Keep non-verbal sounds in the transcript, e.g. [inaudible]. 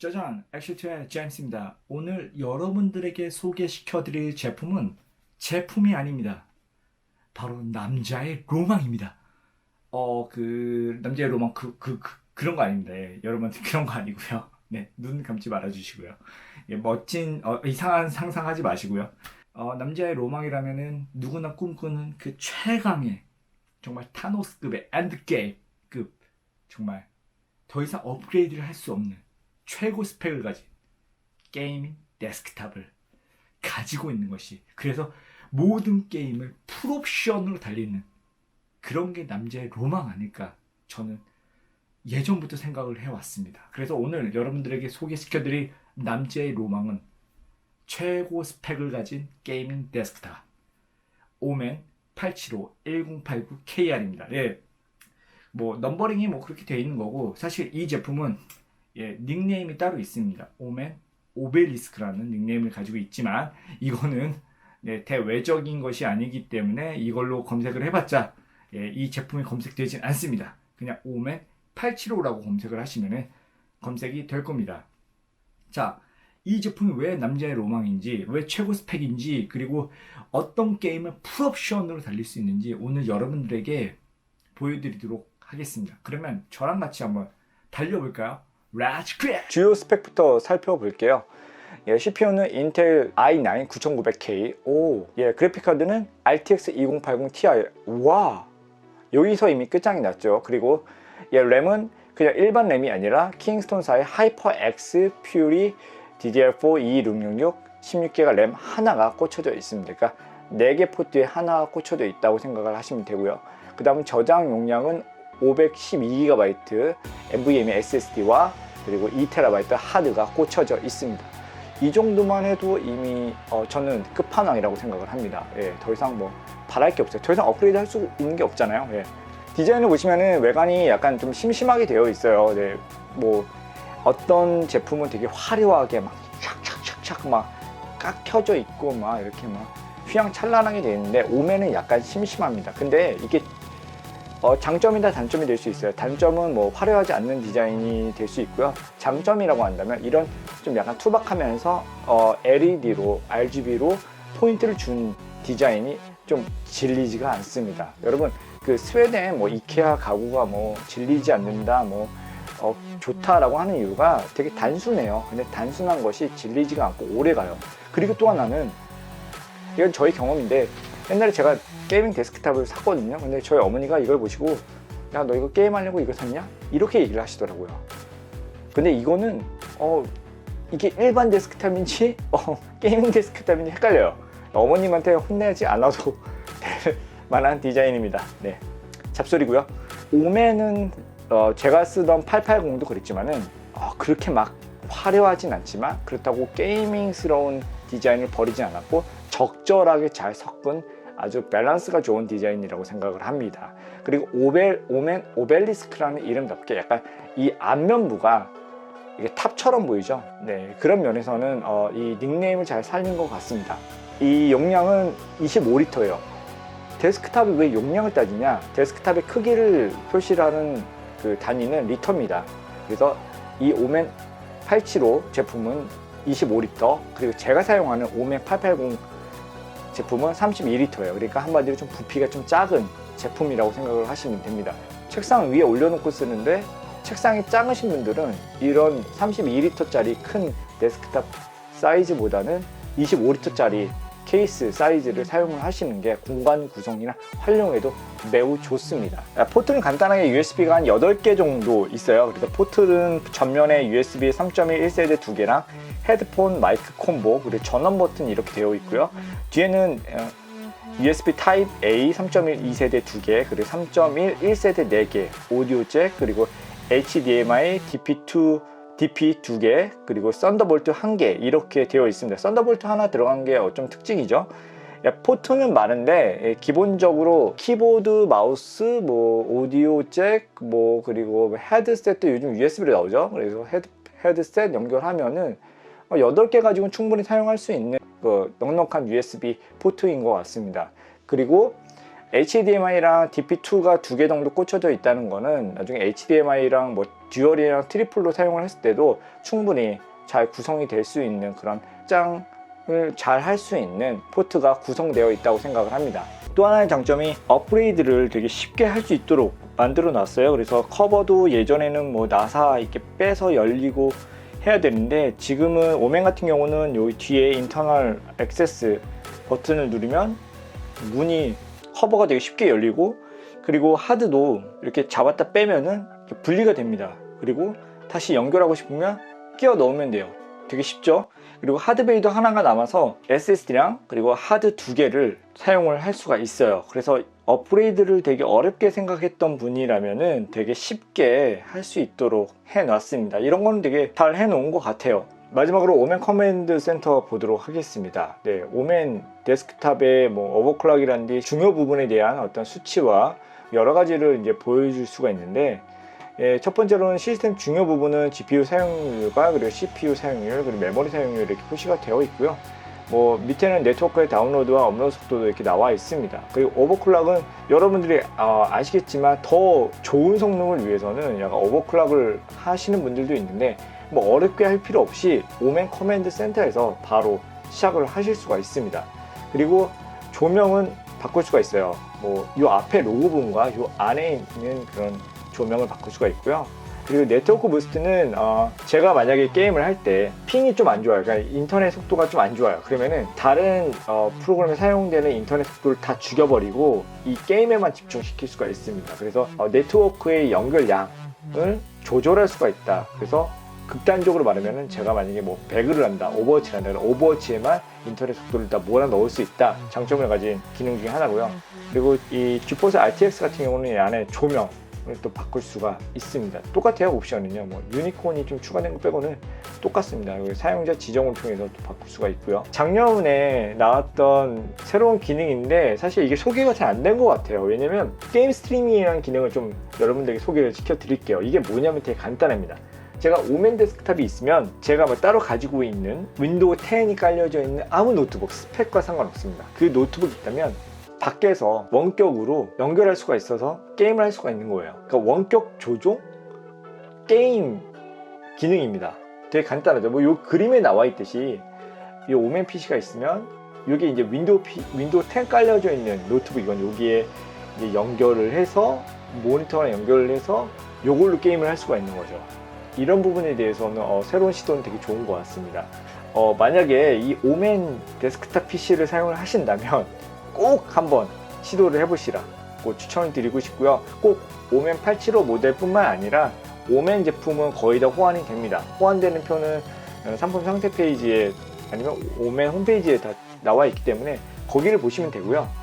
짜잔! 액션2의 제임스입니다. 오늘 여러분들에게 소개시켜 드릴 제품은 제품이 아닙니다. 바로 남자의 로망입니다. 어, 그, 남자의 로망, 그, 그, 그, 그런 거 아닙니다. 예, 여러분 그런 거 아니고요. [laughs] 네, 눈 감지 말아주시고요. 예, 멋진, 어, 이상한 상상하지 마시고요. 어, 남자의 로망이라면은 누구나 꿈꾸는 그 최강의, 정말 타노스급의 엔드게임급, 정말 더 이상 업그레이드를 할 수 없는 최고 스펙을 가진 게이밍 데스크탑을 가지고 있는 것이 그래서 모든 게임을 풀옵션으로 달리는 그런 게 남자의 로망 아닐까 저는 예전부터 생각을 해왔습니다. 그래서 오늘 여러분들에게 소개시켜드릴 남자의 로망은 최고 스펙을 가진 게이밍 데스크탑 오멘 875 1089 KR입니다. 예. 뭐 넘버링이 뭐 그렇게 돼 있는 거고 사실 이 제품은 예, 닉네임이 따로 있습니다. 오멘 오벨리스크라는 닉네임을 가지고 있지만 이거는 네, 대외적인 것이 아니기 때문에 이걸로 검색을 해봤자 예, 이 제품이 검색되진 않습니다. 그냥 오멘 875라고 검색을 하시면 검색이 될 겁니다. 자, 이 제품이 왜 남자의 로망인지, 왜 최고 스펙인지, 그리고 어떤 게임을 풀옵션으로 달릴 수 있는지 오늘 여러분들에게 보여드리도록 하겠습니다. 그러면 저랑 같이 한번 달려볼까요? 주요 스펙부터 살펴볼게요. 예, CPU는 인텔 i9 9900K. 오, 예, 그래픽 카드는 RTX 2080 Ti. 와, 여기서 이미 끝장이 났죠. 그리고 예, 램은 그냥 일반 램이 아니라 킹스톤사의 하이퍼X 퓨리 DDR4 2666 16기가 램 하나가 꽂혀져 있습니다. 그러니까 4개 포트에 하나가 꽂혀져 있다고 생각을 하시면 되고요. 그 다음 저장 용량은 512GB NVMe SSD와 그리고 2TB 하드가 꽂혀져 있습니다. 이 정도만 해도 이미 어, 저는 끝판왕이라고 생각을 합니다. 예, 더 이상 뭐 바랄 게 없어요. 더 이상 업그레이드 할 수 있는 게 없잖아요. 예. 디자인을 보시면은 외관이 약간 좀 심심하게 되어 있어요. 네, 뭐 어떤 제품은 되게 화려하게 막 촥촥촥촥 막 깎여져 있고 막 이렇게 막 휘황찬란하게 되어 있는데 오면은 약간 심심합니다. 근데 이게 어, 장점이다 단점이 될 수 있어요. 단점은 뭐 화려하지 않는 디자인이 될 수 있고요. 장점이라고 한다면 이런 좀 약간 투박하면서 어, LED로 RGB로 포인트를 준 디자인이 좀 질리지가 않습니다. 여러분 그 스웨덴 뭐 이케아 가구가 뭐 질리지 않는다 뭐 어, 좋다라고 하는 이유가 되게 단순해요. 근데 단순한 것이 질리지가 않고 오래 가요. 그리고 또 하나는 이건 저희 경험인데 옛날에 제가 게이밍 데스크탑을 샀거든요. 근데 저희 어머니가 이걸 보시고 야 너 이거 게임하려고 이거 샀냐? 이렇게 얘기를 하시더라고요. 근데 이거는 어 이게 일반 데스크탑인지 [laughs] 어, 게이밍 데스크탑인지 헷갈려요. 어머님한테 혼내지 않아도 [laughs] 될 만한 디자인입니다. 네, 잡소리고요. 오면은 어, 제가 쓰던 880도 그랬지만은 어, 그렇게 막 화려하진 않지만 그렇다고 게이밍스러운 디자인을 버리지 않았고 적절하게 잘 섞은 아주 밸런스가 좋은 디자인이라고 생각을 합니다. 그리고 오벨 오멘 오벨리스크라는 이름답게 약간 이 앞면부가 이게 탑처럼 보이죠. 네 그런 면에서는 어, 이 닉네임을 잘 살린 것 같습니다. 이 용량은 25리터예요. 데스크탑이 왜 용량을 따지냐? 데스크탑의 크기를 표시하는 그 단위는 리터입니다. 그래서 이 오멘 875 제품은 25리터 그리고 제가 사용하는 오멘 880 제품은 32리터예요. 그러니까 한마디로 좀 부피가 좀 작은 제품이라고 생각을 하시면 됩니다. 책상 위에 올려놓고 쓰는데 책상이 작으신 분들은 이런 32리터짜리 큰 데스크탑 사이즈보다는 25리터짜리 케이스 사이즈를 사용을 하시는 게 공간 구성이나 활용에도 매우 좋습니다. 아, 포트는 간단하게 USB가 한 8개 정도 있어요. 그래서 포트는 전면에 USB 3.1 1세대 2개랑 헤드폰 마이크 콤보 그리고 전원 버튼 이렇게 되어 있고요. 뒤에는 어, USB 타입 A 3.1 2세대 2개 그리고 3.1 1세대 4개 오디오 잭 그리고 HDMI DP2 DP 2개 그리고 썬더볼트 1개 이렇게 되어 있습니다. 썬더볼트 하나 들어간 게 좀 특징이죠. 야, 포트는 많은데 예, 기본적으로 키보드, 마우스, 뭐 오디오 잭, 뭐 그리고 헤드셋도 요즘 USB로 나오죠. 그래서 헤드, 헤드셋 연결하면은 8개 가지고는 충분히 사용할 수 있는 그 넉넉한 USB 포트인 것 같습니다. 그리고 HDMI랑 DP2가 두 개 정도 꽂혀져 있다는 거는 나중에 HDMI랑 뭐 듀얼이랑 트리플로 사용을 했을 때도 충분히 잘 구성이 될 수 있는 그런 짱을 잘 할 수 있는 포트가 구성되어 있다고 생각을 합니다. 또 하나의 장점이 업그레이드를 되게 쉽게 할 수 있도록 만들어 놨어요. 그래서 커버도 예전에는 뭐 나사 이렇게 빼서 열리고 해야 되는데 지금은 오멘 같은 경우는 여기 뒤에 인터널 액세스 버튼을 누르면 문이 커버가 되게 쉽게 열리고 그리고 하드도 이렇게 잡았다 빼면은 이렇게 분리가 됩니다. 그리고 다시 연결하고 싶으면 끼워 넣으면 돼요. 되게 쉽죠? 그리고 하드베이도 하나가 남아서 SSD랑 그리고 하드 두 개를 사용을 할 수가 있어요. 그래서 업그레이드를 되게 어렵게 생각했던 분이라면은 되게 쉽게 할 수 있도록 해 놨습니다. 이런 거는 되게 잘 해 놓은 것 같아요. 마지막으로 오멘 커맨드 센터 보도록 하겠습니다. 네, 오멘 데스크탑의 뭐 오버클럭이라든지 중요 부분에 대한 어떤 수치와 여러 가지를 이제 보여줄 수가 있는데 예, 첫 번째로는 시스템 중요 부분은 GPU 사용률과 그리고 CPU 사용률 그리고 메모리 사용률 이렇게 표시가 되어 있고요. 뭐 밑에는 네트워크의 다운로드와 업로드 속도도 이렇게 나와 있습니다. 그리고 오버클럭은 여러분들이 아, 아시겠지만 더 좋은 성능을 위해서는 약간 오버클럭을 하시는 분들도 있는데 뭐 어렵게 할 필요 없이 오멘 커맨드 센터에서 바로 시작을 하실 수가 있습니다. 그리고 조명은 바꿀 수가 있어요. 뭐 이 앞에 로고 부분과 이 안에 있는 그런 조명을 바꿀 수가 있고요. 그리고 네트워크 부스트는 어, 제가 만약에 게임을 할 때 핑이 좀 안 좋아요. 그러니까 인터넷 속도가 좀 안 좋아요. 그러면은 다른 어, 프로그램에 사용되는 인터넷 속도를 다 죽여버리고 이 게임에만 집중시킬 수가 있습니다. 그래서 어, 네트워크의 연결량을 조절할 수가 있다. 그래서 극단적으로 말하면은 제가 만약에 뭐 배그를 한다, 오버워치를 한다, 오버워치에만 인터넷 속도를 다 몰아 넣을 수 있다. 장점을 가진 기능 중에 하나고요. 그리고 이 지포스 RTX 같은 경우는 이 안에 조명을 또 바꿀 수가 있습니다. 똑같아요 옵션은요. 뭐 유니콘이 좀 추가된 거 빼고는 똑같습니다. 사용자 지정을 통해서 또 바꿀 수가 있고요. 작년에 나왔던 새로운 기능인데 사실 이게 소개가 잘 안 된 것 같아요. 왜냐면 게임 스트리밍이라는 기능을 좀 여러분들에게 소개를 시켜드릴게요. 이게 뭐냐면 되게 간단합니다. 제가 오멘 데스크탑이 있으면 제가 뭐 따로 가지고 있는 윈도우 10이 깔려져 있는 아무 노트북 스펙과 상관없습니다. 그 노트북이 있다면 밖에서 원격으로 연결할 수가 있어서 게임을 할 수가 있는 거예요. 그러니까 원격 조종 게임 기능입니다. 되게 간단하죠. 뭐 요 그림에 나와 있듯이 이 오멘 PC가 있으면 여기 이제 윈도우 P, 윈도우 10 깔려져 있는 노트북 이건 여기에 이제 연결을 해서 모니터랑 연결을 해서 요걸로 게임을 할 수가 있는 거죠. 이런 부분에 대해서는 어, 새로운 시도는 되게 좋은 것 같습니다. 어, 만약에 이 오멘 데스크탑 PC를 사용을 하신다면 [laughs] 꼭 한번 시도를 해보시라고 추천을 드리고 싶고요. 꼭 오멘 875 모델뿐만 아니라 오멘 제품은 거의 다 호환이 됩니다. 호환되는 표는 어, 상품 상세 페이지에 아니면 오멘 홈페이지에 다 나와 있기 때문에 거기를 보시면 되고요.